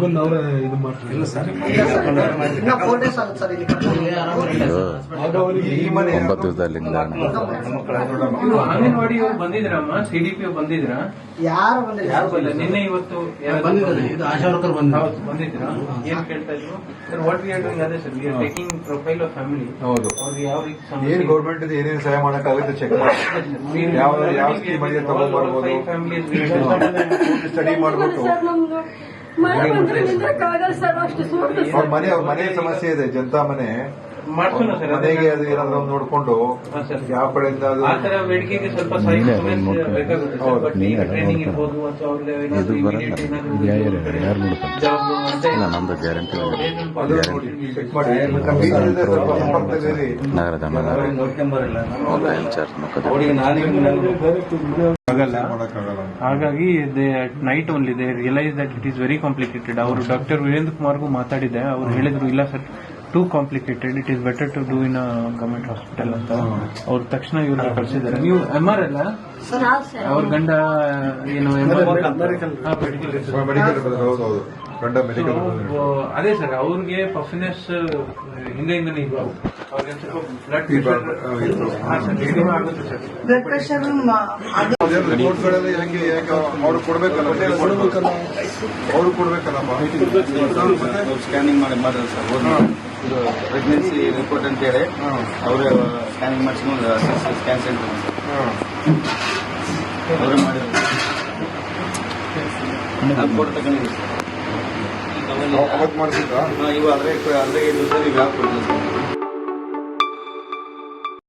ಮಗನ್ ಅವರೇ ಇದು ಮಾಡ್ತಾರೆ ಇಲ್ಲ ಸರ್. ಒಂಬತ್ತು ಅಂಗನವಾಡಿ ಅವ್ರು ಬಂದಿದ್ರಮ್ಮ? ಸಿಡಿಪಿ ಬಂದಿದ್ರ? ಯಾರು ಬಂದಿಲ್ಲ ಯಾರು ಬಂದಿಲ್ಲ? ನಿನ್ನೆ ಇವತ್ತು ಬಂದಿದ್ದಾರೆ. ಇದು ಆಶಾ ವರ್ಕರ್ ಬಂದ ಹೌದು ಬಂದಿದ್ರ? ಏನ್ ಕೇಳ್ತಾ ಇದ್ರು? Sir what we are doing ಅದೇ sir we are taking profile of family ಹೌದು. ಅವ್ರಿಗೆ ಯಾವ ರೀತಿ ಏನ್ ಗೌರ್ಮೆಂಟ್ ಏನೇನು ಸಹಾಯ ಮಾಡಕ್ಕಾಗುತ್ತೆ ಚೆಕ್ ಯಾವ ಯಾವ ಸ್ಕೀಮ್ ತಗೊಂಡ್ಬರ್ಬೋದು. ಸ್ಟಡಿ ಮಾಡ್ಬಿಟ್ಟು. ಅವ್ರ ಮನೆ ಅವ್ರ ಮನೆ ಸಮಸ್ಯೆ ಇದೆ ಜನತಾ ಮನೆ. ಮನೆಗೆ ಅದು ಏನಾದ್ರು ನೋಡ್ಕೊಂಡು ಯಾವ ಕಡೆಯಿಂದ ನಮ್ದು ಗ್ಯಾರಂಟಿ ನಗರದ ನಗರ ಇನ್ಚಾರ್ಜ್ ಮುಖದ they at night only they realise that it is very complicated ಅವರು ಡಾಕ್ಟರ್ ವೀರೇಂದ್ರ ಕುಮಾರ್ಗೂ ಮಾತಾಡಿದೆ ಅವ್ರು ಹೇಳಿದ್ರು ಇಲ್ಲ sir too complicated it is better to do in government hospital ಅಂತ. ಅವ್ರು ತಕ್ಷಣ ಇವ್ರನ್ನ ಕಳ್ಸಿದ್ದಾರೆ. ನೀವು ಎಂ ಆರ್ ಅಲ್ಲ ಅವ್ರ ಗಂಡ ಏನು ಮೆಡಿಕಲ್ ಹೌದು ಹೌದು. ಗಂಡ ಮೆಡಿಕಲ್ ಅದೇ ಸರ್ ಅವ್ರಿಗೆ ಪರ್ಫಿನೆನ್ಸ್ ಹಿಂದೆ ಹಿಂದೆ ಅವ್ರಿಗೆ? ಸ್ವಲ್ಪ ಬ್ಲಡ್. ಆಗುತ್ತೆ ಸರ್. ಪ್ರೆಷರ್ ರಿಪೋರ್ಟ್ಗಳೆಲ್ಲ ಯಾಕೆ ಅವ್ರು ಕೊಡ್ಬೇಕಲ್ಲ ಅವ್ರು ಮಾಹಿತಿ ಸ್ಕ್ಯಾನಿಂಗ್ ಮಾಡಿ ಮಾಡಿದ್ರೆ ಸರ್. ಪ್ರೆಗ್ನೆನ್ಸಿ ರಿಪೋರ್ಟ್ ಅಂತ ಹೇಳಿ ಅವರು ಸ್ಕ್ಯಾನಿಂಗ್ ಮಾಡಿಸ್ಕೊಂಡು ಸ್ಕ್ಯಾನ್ ಸೆಂಟರ್ ಅವರು ಮಾಡಿದ್ರು ನಾವು ಫೋಟೋ ತಗೊಂಡಿದ್ದೀವಿ ಸರ್ ಅವತ್ತು ಮಾಡಿಸಿದ್ದ ಹಾ, ಇವು ಅದ್ರಾಗ ಅದ್ರಾಗ ಇದು ಸರ್ ಈಗ ಸರ್